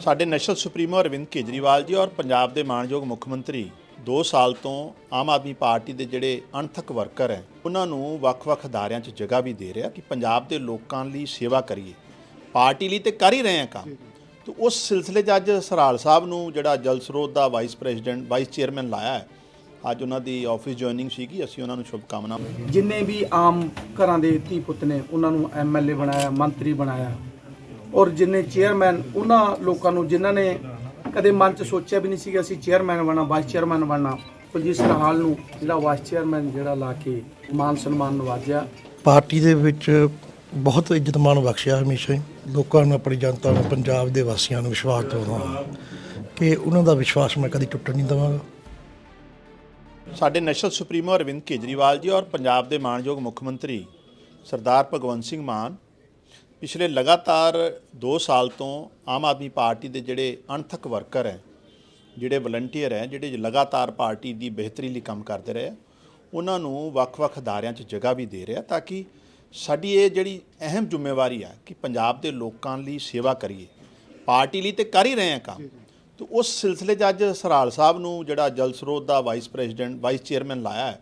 ਸਾਡੇ national supremo Arvind Kejriwal ji ਔਰ ਪੰਜਾਬ ਦੇ ਮਾਨਯੋਗ ਮੁੱਖ ਮੰਤਰੀ 2 ਸਾਲ ਤੋਂ ਆਮ ਆਦਮੀ ਪਾਰਟੀ ਦੇ ਜਿਹੜੇ ਅਣਥਕ ਵਰਕਰ ਹੈ ਉਹਨਾਂ ਨੂੰ ਵੱਖ-ਵੱਖ ਅਦਾਰਿਆਂ 'ਚ ਜਗ੍ਹਾ ਵੀ ਦੇ ਰਿਹਾ ਕਿ ਪੰਜਾਬ ਦੇ ਲੋਕਾਂ ਲਈ ਸੇਵਾ ਕਰੀਏ। ਪਾਰਟੀ ਲਈ ਤੇ ਕਰ ਹੀ ਰਹੇ ਆ ਕੰਮ। ਤੇ ਉਸ ਸਿਲਸਿਲੇ 'ਚ ਅੱਜ ਸਰਾਲ ਸਾਹਿਬ ਨੂੰ ਜਿਹੜਾ ਜਲ ਸਰੋਤ ਦਾ ਵਾਈਸ ਪ੍ਰੈਜ਼ੀਡੈਂਟ ਵਾਈਸ ਚੇਅਰਮੈਨ ਲਾਇਆ ਹੈ ਅੱਜ ਉਹਨਾਂ ਦੀ ਆਫਿਸ ਜੁਆਇਨਿੰਗ ਸੀਗੀ ਅਸੀਂ ਉਹਨਾਂ ਨੂੰ ਸ਼ੁਭ ਕਾਮਨਾਵਾਂ ਜਿੰਨੇ ਵੀ ਆਮ ਘਰਾਂ ਦੇ ਧੀ ਪੁੱਤ ਨੇ ਉਹਨਾਂ ਨੂੰ ਐਮਐਲਏ ਬਣਾਇਆ ਮੰਤਰੀ ਬਣਾਇਆ ਔਰ ਜਿੰਨੇ ਚੇਅਰਮੈਨ ਉਹਨਾਂ ਲੋਕਾਂ ਨੂੰ ਜਿਨ੍ਹਾਂ ਨੇ ਕਦੇ ਮਨ 'ਚ ਸੋਚਿਆ ਵੀ ਨਹੀਂ ਸੀਗਾ ਅਸੀਂ ਚੇਅਰਮੈਨ ਬਣਨਾ ਵਾਈਸ ਚੇਅਰਮੈਨ ਬਣਨਾ ਕੁਲਜੀਤ ਸਰਹਾਲ ਨੂੰ ਜਿਹੜਾ ਵਾਈਸ ਚੇਅਰਮੈਨ ਜਿਹੜਾ ਲਾ ਕੇ ਮਾਨ ਸਨਮਾਨ ਨਵਾਜਿਆ। ਪਾਰਟੀ ਦੇ ਵਿੱਚ ਬਹੁਤ ਇੱਜ਼ਤ ਮਾਣ ਬਖਸ਼ਿਆ ਹਮੇਸ਼ਾ ਹੀ। ਲੋਕਾਂ ਨੂੰ ਆਪਣੀ ਜਨਤਾ ਨੂੰ ਪੰਜਾਬ ਦੇ ਵਾਸੀਆਂ ਨੂੰ ਵਿਸ਼ਵਾਸ ਦਿਵਾਉਂਦਾ ਹਾਂ ਕਿ ਉਹਨਾਂ ਦਾ ਵਿਸ਼ਵਾਸ ਮੈਂ ਕਦੀ ਟੁੱਟਣ ਨਹੀਂ ਦੇਵਾਂਗਾ। ਸਾਡੇ ਨੈਸ਼ਨਲ ਸੁਪਰੀਮੋ ਅਰਵਿੰਦ ਕੇਜਰੀਵਾਲ ਜੀ ਔਰ ਪੰਜਾਬ ਦੇ ਮਾਨਯੋਗ ਮੁੱਖ ਮੰਤਰੀ ਸਰਦਾਰ ਭਗਵੰਤ ਸਿੰਘ ਮਾਨ ਪਿਛਲੇ ਲਗਾਤਾਰ 2 ਸਾਲ ਤੋਂ ਆਮ ਆਦਮੀ ਪਾਰਟੀ ਦੇ ਜਿਹੜੇ ਅਣਥਕ ਵਰਕਰ ਹੈ ਜਿਹੜੇ ਵਲੰਟੀਅਰ ਹੈ ਜਿਹੜੇ ਲਗਾਤਾਰ ਪਾਰਟੀ ਦੀ ਬਿਹਤਰੀ ਲਈ ਕੰਮ ਕਰਦੇ ਰਹੇ ਆ, ਉਹਨਾਂ ਨੂੰ ਵੱਖ-ਵੱਖ ਅਦਾਰਿਆਂ 'ਚ ਜਗ੍ਹਾ ਵੀ ਦੇ ਰਿਹਾ ਤਾਂ ਕਿ ਸਾਡੀ ਇਹ ਜਿਹੜੀ ਅਹਿਮ ਜ਼ਿੰਮੇਵਾਰੀ ਆ ਕਿ ਪੰਜਾਬ ਦੇ ਲੋਕਾਂ ਲਈ ਸੇਵਾ ਕਰੀਏ ਪਾਰਟੀ ਲਈ ਤੇ ਕਰ ਹੀ ਰਹੇ ਆ ਕੰਮ। ਤੇ ਉਸ ਸਿਲਸਿਲੇ 'ਚ ਅੱਜ ਸਰਾਲ ਸਾਹਿਬ ਨੂੰ ਜਿਹੜਾ ਜਲ ਸਰੋਤ ਦਾ ਵਾਈਸ ਪ੍ਰੈਜ਼ੀਡੈਂਟ ਵਾਈਸ ਚੇਅਰਮੈਨ ਲਾਇਆ ਹੈ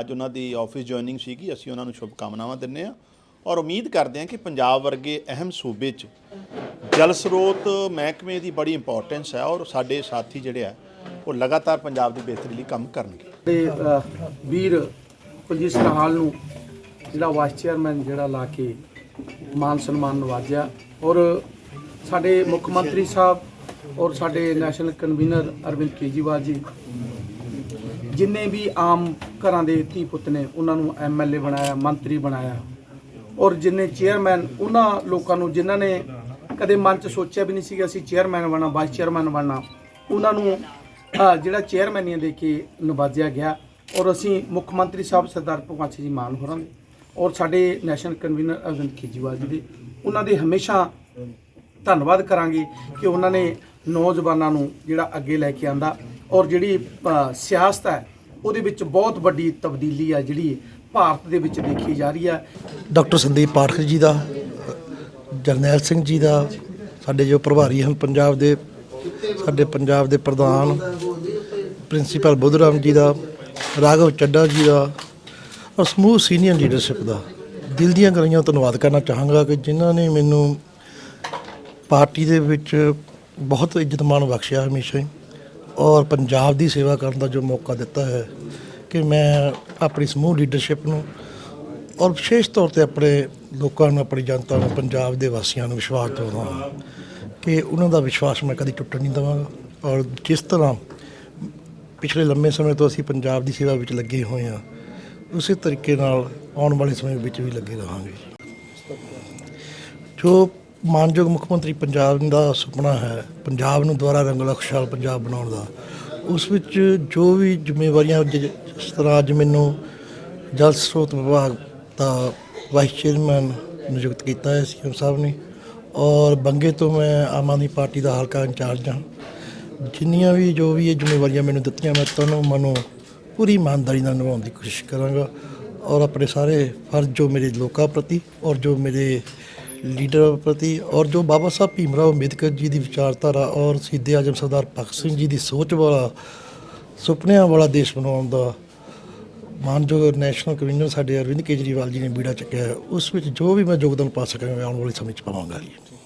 ਅੱਜ ਉਹਨਾਂ ਦੀ ਆਫਿਸ ਜੁਆਇਨਿੰਗ ਸੀਗੀ ਅਸੀਂ ਉਹਨਾਂ ਨੂੰ ਸ਼ੁਭ ਕਾਮਨਾਵਾਂ ਦਿੰਦੇ ਹਾਂ। ਔਰ ਉਮੀਦ ਕਰਦੇ ਹਾਂ ਕਿ ਪੰਜਾਬ ਵਰਗੇ ਅਹਿਮ ਸੂਬੇ 'ਚ ਜਲ ਸਰੋਤ ਮਹਿਕਮੇ ਦੀ ਬੜੀ ਇੰਪੋਰਟੈਂਸ ਹੈ ਔਰ ਸਾਡੇ ਸਾਥੀ ਜਿਹੜੇ ਆ, ਉਹ ਲਗਾਤਾਰ ਪੰਜਾਬ ਦੀ ਬਿਹਤਰੀ ਲਈ ਕੰਮ ਕਰਨਗੇ। ਤੇ ਵੀਰ ਕੁਲਜੀਤ ਸਰਹਾਲ ਨੂੰ ਜਿਹੜਾ ਵਾਈਸ ਚੇਅਰਮੈਨ ਜਿਹੜਾ ਲਾ ਕੇ ਮਾਨ ਸਨਮਾਨ ਨਵਾਜਿਆ ਔਰ ਸਾਡੇ ਮੁੱਖ ਮੰਤਰੀ ਸਾਹਿਬ ਔਰ ਸਾਡੇ ਨੈਸ਼ਨਲ ਕਨਵੀਨਰ ਅਰਵਿੰਦ ਕੇਜਰੀਵਾਲ ਜੀ, ਜਿੰਨੇ ਵੀ ਆਮ ਘਰਾਂ ਦੇ ਧੀ ਪੁੱਤ ਨੇ, ਉਹਨਾਂ ਨੂੰ ਐਮਐਲਏ ਬਣਾਇਆ, ਮੰਤਰੀ ਬਣਾਇਆ ਔਰ ਜਿੰਨੇ ਚੇਅਰਮੈਨ ਉਹਨਾਂ ਲੋਕਾਂ ਨੂੰ ਜਿਨ੍ਹਾਂ ਨੇ ਕਦੇ ਮਨ 'ਚ ਸੋਚਿਆ ਵੀ ਨਹੀਂ ਸੀਗਾ ਅਸੀਂ ਚੇਅਰਮੈਨ ਬਣਨਾ ਵਾਈਸ ਚੇਅਰਮੈਨ ਬਣਨਾ, ਉਹਨਾਂ ਨੂੰ ਜਿਹੜਾ ਚੇਅਰਮੈਨੀਆਂ ਦੇ ਕੇ ਨਵਾਜਿਆ ਗਿਆ। ਔਰ ਅਸੀਂ ਮੁੱਖ ਮੰਤਰੀ ਸਾਹਿਬ ਸਰਦਾਰ ਭਗਵੰਤ ਸਿੰਘ ਜੀ ਮਾਨ ਹੋਰਾਂ ਦੇ ਔਰ ਸਾਡੇ ਨੈਸ਼ਨਲ ਕਨਵੀਨਰ ਅਰਵਿੰਦ ਕੇਜਰੀਵਾਲ ਜੀ ਦੇ, ਉਹਨਾਂ ਦੇ ਹਮੇਸ਼ਾ ਧੰਨਵਾਦ ਕਰਾਂਗੇ ਕਿ ਉਹਨਾਂ ਨੇ ਨੌਜਵਾਨਾਂ ਨੂੰ ਜਿਹੜਾ ਅੱਗੇ ਲੈ ਕੇ ਆਂਦਾ ਔਰ ਜਿਹੜੀ ਸਿਆਸਤ ਹੈ, ਉਹਦੇ ਵਿੱਚ ਬਹੁਤ ਵੱਡੀ ਤਬਦੀਲੀ ਆ ਜਿਹੜੀ ਭਾਰਤ ਦੇ ਵਿੱਚ ਦੇਖੀ ਜਾ ਰਹੀ ਹੈ ਡਾਕਟਰ ਸੰਦੀਪ ਪਾਠਕ ਜੀ ਦਾ, ਜਰਨੈਲ ਸਿੰਘ ਜੀ ਦਾ, ਸਾਡੇ ਜੋ ਪ੍ਰਭਾਰੀ ਹਨ ਪੰਜਾਬ ਦੇ, ਸਾਡੇ ਪੰਜਾਬ ਦੇ ਪ੍ਰਧਾਨ ਪ੍ਰਿੰਸੀਪਲ ਬੁੱਧਰਾਮ ਜੀ ਦਾ, ਰਾਘਵ ਚੱਡਾ ਜੀ ਦਾ ਔਰ ਸਮੂਹ ਸੀਨੀਅਰ ਲੀਡਰਸ਼ਿਪ ਦਾ। ਦਿਲ ਦੀਆਂ ਗਲੀਆਂ ਧੰਨਵਾਦ ਕਰਨਾ ਚਾਹਾਂਗਾ ਕਿ ਜਿਨ੍ਹਾਂ ਨੇ ਮੈਨੂੰ ਪਾਰਟੀ ਦੇ ਵਿੱਚ ਬਹੁਤ ਇੱਜ਼ਤ ਮਾਣ ਬਖਸ਼ਿਆ ਹਮੇਸ਼ਾ ਹੀ ਔਰ ਪੰਜਾਬ ਦੀ ਸੇਵਾ ਕਰਨ ਦਾ ਜੋ ਮੌਕਾ ਦਿੱਤਾ ਹੈ ਕਿ ਮੈਂ ਆਪਣੀ ਸਮੂਹ ਲੀਡਰਸ਼ਿਪ ਨੂੰ ਔਰ ਵਿਸ਼ੇਸ਼ ਤੌਰ ਤੇ ਆਪਣੇ ਲੋਕਾਂ ਨੂੰ, ਆਪਣੀ ਜਨਤਾ ਨੂੰ, ਪੰਜਾਬ ਦੇ ਵਾਸੀਆਂ ਨੂੰ ਵਿਸ਼ਵਾਸ ਦਿਵਾਉਂਦਾ ਹਾਂ ਕਿ ਉਹਨਾਂ ਦਾ ਵਿਸ਼ਵਾਸ ਮੈਂ ਕਦੀ ਟੁੱਟਣ ਨਹੀਂ ਦੇਵਾਂਗਾ। ਔਰ ਜਿਸ ਤਰ੍ਹਾਂ ਪਿਛਲੇ ਲੰਮੇ ਸਮੇਂ ਤੋਂ ਅਸੀਂ ਪੰਜਾਬ ਦੀ ਸੇਵਾ ਵਿੱਚ ਲੱਗੇ ਹੋਏ ਹਾਂ, ਉਸੇ ਤਰੀਕੇ ਨਾਲ ਆਉਣ ਵਾਲੇ ਸਮੇਂ ਵਿੱਚ ਵੀ ਲੱਗੇ ਰਹਾਂਗੇ। ਜੋ ਮਾਨਯੋਗ ਮੁੱਖ ਮੰਤਰੀ ਪੰਜਾਬ ਦਾ ਸੁਪਨਾ ਹੈ, ਪੰਜਾਬ ਨੂੰ ਦੁਬਾਰਾ ਰੰਗਲਾ ਖੁਸ਼ਹਾਲ ਪੰਜਾਬ ਬਣਾਉਣ ਦਾ, ਉਸ ਵਿੱਚ ਜੋ ਵੀ ਜ਼ਿੰਮੇਵਾਰੀਆਂ ਜਿਸ ਤਰ੍ਹਾਂ ਅੱਜ ਮੈਨੂੰ ਜਲ ਸਰੋਤ ਵਿਭਾਗ ਦਾ ਵਾਈਸ ਚੇਅਰਮੈਨ ਨਿਯੁਕਤ ਕੀਤਾ ਹੈ ਸੀਐਮ ਸਾਹਿਬ ਨੇ ਔਰ ਬੰਗੇ ਤੋਂ ਮੈਂ ਆਮ ਆਦਮੀ ਪਾਰਟੀ ਦਾ ਹਲਕਾ ਇੰਚਾਰਜ ਹਾਂ। ਜਿੰਨੀਆਂ ਵੀ ਜੋ ਵੀ ਇਹ ਜ਼ਿੰਮੇਵਾਰੀਆਂ ਮੈਨੂੰ ਦਿੱਤੀਆਂ, ਮੈਂ ਤੁਹਾਨੂੰ ਮਨੋਂ ਪੂਰੀ ਇਮਾਨਦਾਰੀ ਨਾਲ ਨਿਭਾਉਣ ਦੀ ਕੋਸ਼ਿਸ਼ ਕਰਾਂਗਾ ਔਰ ਆਪਣੇ ਸਾਰੇ ਫਰਜ਼ ਜੋ ਮੇਰੇ ਲੋਕਾਂ ਪ੍ਰਤੀ ਔਰ ਜੋ ਮੇਰੇ ਲੀਡਰ ਪ੍ਰਤੀ ਔਰ ਜੋ ਬਾਬਾ ਸਾਹਿਬ ਭੀਮਰਾਓ ਅੰਬੇਦਕਰ ਜੀ ਦੀ ਵਿਚਾਰਧਾਰਾ ਔਰ ਸ਼ਹੀਦ ਆਜਮ ਸਰਦਾਰ ਭਗਤ ਸਿੰਘ ਜੀ ਦੀ ਸੋਚ ਵਾਲਾ ਸੁਪਨਿਆਂ ਵਾਲਾ ਦੇਸ਼ ਬਣਾਉਣ ਦਾ ਮਾਨਯੋਗ ਨੈਸ਼ਨਲ ਕਨਵੀਨਰ ਸਾਡੇ ਅਰਵਿੰਦ ਕੇਜਰੀਵਾਲ ਜੀ ਨੇ ਬੀੜਾ ਚੱਕਿਆ ਉਸ ਵਿੱਚ ਜੋ ਵੀ ਮੈਂ ਯੋਗਦਾਨ ਪਾ ਸਕਾਂਗਾ ਆਉਣ ਵਾਲੇ ਸਮੇਂ 'ਚ ਪਾਵਾਂਗਾ ਜੀ।